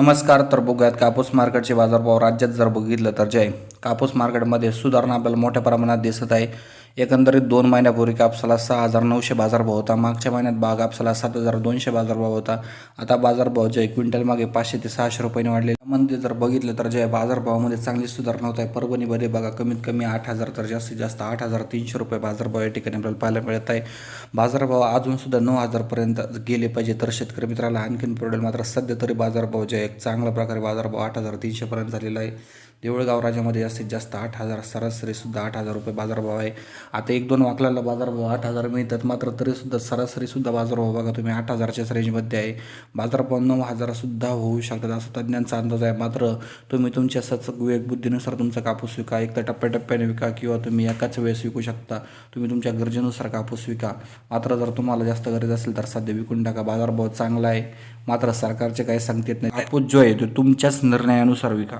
नमस्कार तर बघूयात कापूस मार्केटचे बाजारभाव. राज्यात जर बघितलं तर जे कापूस मार्केटमध्ये सुधारणा आपल्याला मोठ्या प्रमाणात दिसत आहे. एकंदरीत दोन महिन्यापूर्वी कापसाला सहा हजार नऊशे बाजारभाव होता. मागच्या महिन्यात बा कापसाला सात हजार दोनशे बाजारभाव होता. आता बाजारभाव जे क्विंटल मागे पाचशे ते सहाशे रुपयाने वाढले मध्ये जर बघितलं तर जे बाजारभावामध्ये चांगली सुधारणा होत आहे परभणीमध्ये बघा कमीत कमी आठ हजार तर जास्तीत जास्त आठ हजार तीनशे रुपये बाजारभाव या ठिकाणी आपल्याला पाहायला मिळत आहे. बाजारभाव अजून सुद्धा नऊ हजारपर्यंत गेले पाहिजे तर शेतकरी मित्राला आणखीन पडेल मात्र सध्या तरी बाजारभाव जे आहे एक चांगल्या प्रकारे बाजारभाव आठ हजार तीनशेपर्यंत झालेला आहे. देऊळगाव राजामध्ये जास्तीत जास्त आठ हजार सरासरीसुद्धा आठ हजार रुपये बाजारभाव आहे. आता एक दोन वाकलाला बाजारभाव आठ हजार मिळतात मात्र तरीसुद्धा सरासरीसुद्धा बाजारभाव बघा तुम्ही आठ हजारच्याच रेंजमध्ये आहे. बाजारभाव नऊ हजारसुद्धा होऊ शकतात असं तज्ज्ञांचा अंदाज आहे. मात्र तुम्ही तुमच्या सचक विवेकबुद्धीनुसार तुमचा कापूस विका एक तर टप्प्याटप्प्याने विका किंवा तुम्ही एकाच वेळेस विकू शकता. तुम्ही तुमच्या गरजेनुसार कापूस विका. मात्र जर तुम्हाला जास्त गरज असेल तर सध्या विकून टाका. बाजारभाव चांगला आहे मात्र सरकारचे काही सांगता येत नाही. कापूस जो आहे तो तुमच्याच निर्णयानुसार विका.